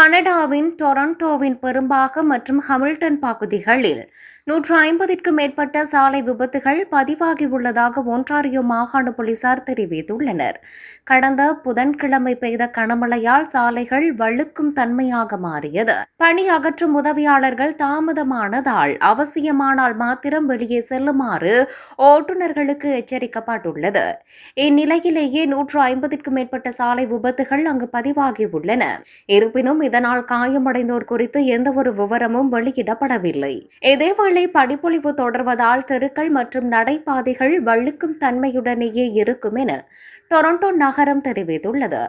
கனடாவின் டொரண்டோவின் பெரும்பாகம் மற்றும் ஹமில்டன் பகுதிகளில் நூற்று ஐம்பதிற்கும் மேற்பட்ட சாலை விபத்துகள் பதிவாகியுள்ளதாக ஒன்றாரியோ மாகாண போலீசார் தெரிவித்துள்ளனர். கடந்த புதன்கிழமை பெய்த கனமழையால் சாலைகள் வழுக்கும் தன்மையாக மாறியது. பணி அகற்றும் உதவியாளர்கள் தாமதமானதால் அவசியமானால் மாத்திரம் வெளியே செல்லுமாறு ஓட்டுநர்களுக்கு எச்சரிக்கப்பட்டுள்ளது. இந்நிலையிலேயே நூற்று ஐம்பதிற்கும் மேற்பட்ட சாலை விபத்துகள் அங்கு பதிவாகியுள்ளன. இருப்பினும் இதனால் காயமடைந்தோர் குறித்து எந்தவொரு விவரமும் வெளியிடப்படவில்லை. இதேவேளை படிப்பொழிவு தொடர்வதால் தெருக்கள் மற்றும் நடைபாதைகள் வழுக்கும் தன்மையுடனேயே இருக்கும் என டொரண்டோ நகரம் தெரிவித்துள்ளது.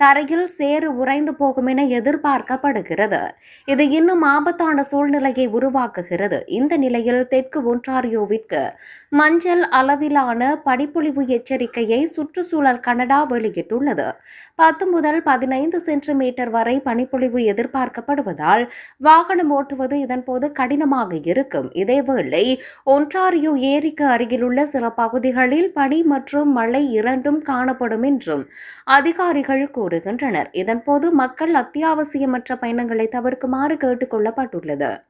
தரையில் சேறு உறைந்து போகும் என எதிர்பார்க்கப்படுகிறது. இது இன்னும் ஆபத்தான சூழ்நிலையை உருவாக்குகிறது. இந்த நிலையில் தெற்கு ஒன்றாரியோவிற்கு மஞ்சள் அளவிலான படிப்பொழிவு எச்சரிக்கையை சுற்றுச்சூழல் கனடா வெளியிட்டுள்ளது. பத்து முதல் பதினைந்து சென்டிமீட்டர் வரை பனிப்பொழிவு எதிர்பார்க்கப்படுவதால் வாகனம் ஓட்டுவது இதன்போது கடினமாக இருக்கும். இதேவேளை ஒன்றாரியோ ஏரிக்கு அருகிலுள்ள சில பகுதிகளில் பனி மற்றும் மழை இரண்டும் காணப்படும் என்றும் அதிகாரிகள் கூறுகின்றனர். இதன்போது மக்கள் அத்தியாவசியமற்ற பயணங்களை தவிர்க்குமாறு கேட்டுக் கொள்ளப்பட்டுள்ளது.